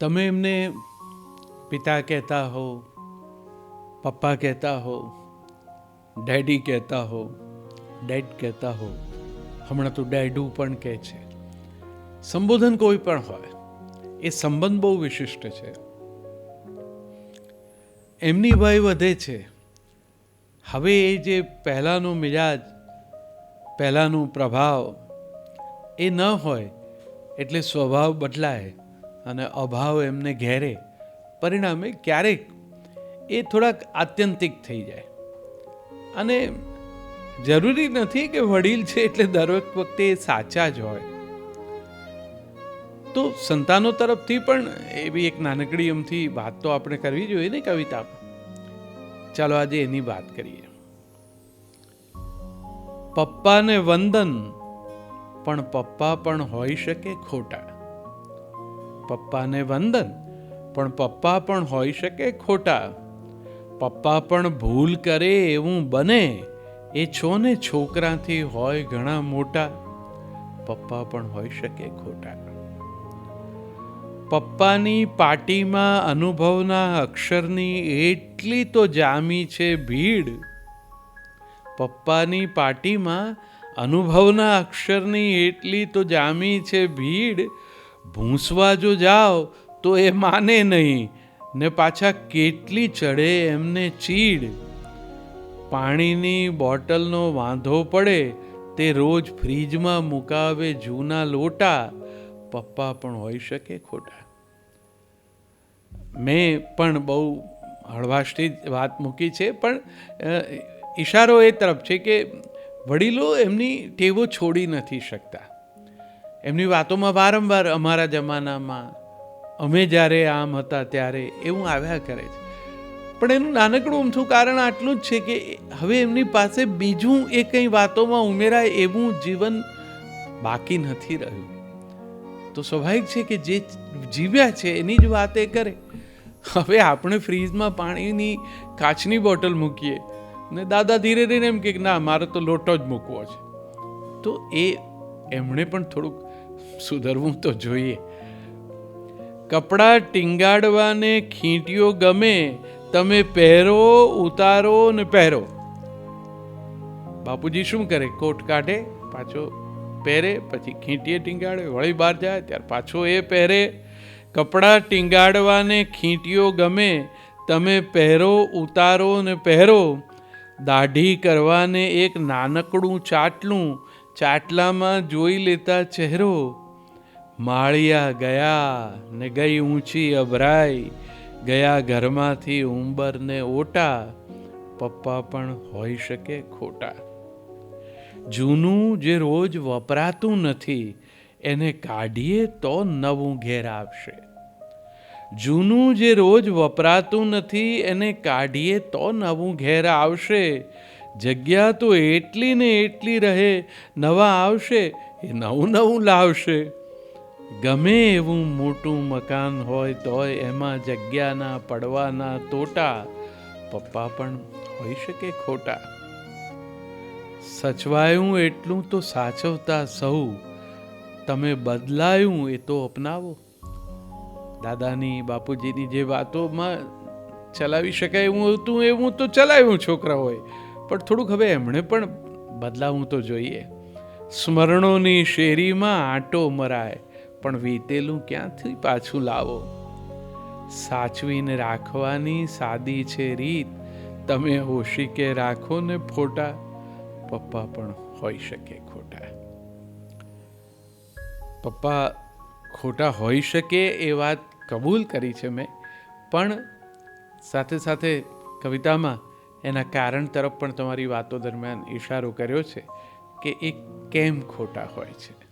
તમે એમને પિતા કહેતા હો, પપ્પા કહેતા હો, ડેડી કહેતા હો, ડેડ કહેતા હો. હમણાં તો ડેડુ પણ કહે છે. સંબોધન કોઈ પણ હોય, એ સંબંધ બહુ વિશિષ્ટ છે. એમની વય વધે છે. હવે એ જે પહેલાંનો મિજાજ, પહેલાંનો પ્રભાવ, એ ન હોય, એટલે સ્વભાવ બદલાય. અને અભાવ એમને ઘેરે, પરિણામે ક્યારેક એ થોડાક આત્યંતિક થઈ જાય. અને જરૂરી નથી કે વડીલ છે એટલે દરેક વખતે એ સાચા જ હોય. તો સંતાનો તરફથી પણ એવી એક નાનકડી એમથી વાત તો આપણે કરવી જોઈએ ને કવિતા ચાલો આજે એની વાત કરીએ. પપ્પાને વંદન, પણ પપ્પા પણ હોઈ શકે ખોટા. પપ્પાને વંદન. પણ પપ્પા પણ હોઈ શકે ખોટા. પપ્પા પણ ભૂલ કરે એવું બને. એ છો છોકરાથી હોય ઘણા મોટા. પપ્પા પણ હોઈ શકે ખોટા. પપ્પાની પાટીમાં અનુભવના અક્ષરની એટલી તો જામી છે ભીડ. પપ્પાની પાટીમાં અનુભવના અક્ષરની એટલી તો જામી છે ભીડ. ભૂંસવા જો જાઓ તો એ માને નહીં, ને પાછા કેટલી ચડે એમને ચીડ. પાણીની બોટલનો વાંધો પડે, તે રોજ ફ્રીજમાં મુકાવે જૂના લોટા. પપ્પા પણ હોઈ શકે ખોટા. મેં પણ બહુ હળવાશથી વાત મૂકી છે, પણ ઈશારો એ તરફ છે કે વડીલો એમની ટેવો છોડી નથી શકતા. એમની વાતોમાં વારંવાર અમારા જમાનામાં અમે જ્યારે આમ હતા ત્યારે એવું આવ્યા કરે છે. પણ એનું નાનકડું અમથું કારણ આટલું જ છે કે હવે એમની પાસે બીજું એ કંઈ વાતોમાં ઉમેરાય એવું જીવન બાકી નથી રહ્યું. તો સ્વાભાવિક છે કે જે જીવ્યા છે એની જ વાત એ કરે. હવે આપણે ફ્રીજમાં પાણીની કાચની બોટલ મૂકીએ ને દાદા ધીરે ધીરે એમ કે, ના, મારે તો લોટો જ મૂકવો છે. તો એ એમણે પણ થોડુંક સુધરવું તો જોઈએ. કપડાં ટીંગાડવાને ખીંટીઓ ગમે, તમે પહેરો, ઉતારો ને પહેરો. બાપુજી શું કરે? કોટ કાઢે, પાછો પહેરે, પછી ખીંટીએ ટીંગાડે, વળી બહાર જાય, ત્યાર પાછો એ પહેરે. કપડાં ટીંગાડવાને ખીંટીઓ ગમે, તમે પહેરો, ઉતારો ને પહેરો. દાઢી કરવાને એક નાનકડું ચાટલું ચાટલામાં જોઈ લેતા ચહેરો માળિયા ગયા ને ગઈ ઊંચી અભરાઈ, ગયા ઘરમાંથી ઉંબર ને ઓટા, પપ્પા પણ હોઈ શકે ખોટા. જૂનું જે રોજ વપરાતું નથી, એને કાઢીએ તો નવું ઘેર આવશે. જૂનું જે રોજ વપરાતું નથી, એને કાઢીએ તો નવું ઘેર આવશે. જગ્યા તો એટલી ને એટલી રહે, નવા આવશે એ નવું નવું લાવશે. ગમે એવું મોટું મકાન હોય તોય એમાં જગ્યાના પડવાના તોટા પપ્પા પણ હોઈ શકે ખોટા. સચવાયું એટલું તો સાચવતા સૌ તમે બદલાયું એ તો અપનાવો. દાદાની બાપુજીની જે વાતોમાં ચલાવી શકાય એવું હતું, એવું તો ચલાવ્યું છોકરાઓએ. પણ થોડુંક હવે એમણે પણ બદલાવું તો જોઈએ. સ્મરણોની શેરીમાં આંટો મરાય, પણ વીતેલું ક્યાંથી પાછું લાવો? સાચવીને રાખવાની સાદી છે રીત, તમે હોશીકે રાખો ને ફોટા, પપ્પા પણ હોઈ શકે ખોટા. પપ્પા ખોટા હોઈ શકે એ વાત કબૂલ કરી છે મેં, પણ સાથે સાથે કવિતામાં એના કારણ તરફ પણ તમારી વાતો દરમિયાન ઇશારો કર્યો છે કે એ કેમ ખોટા હોય છે.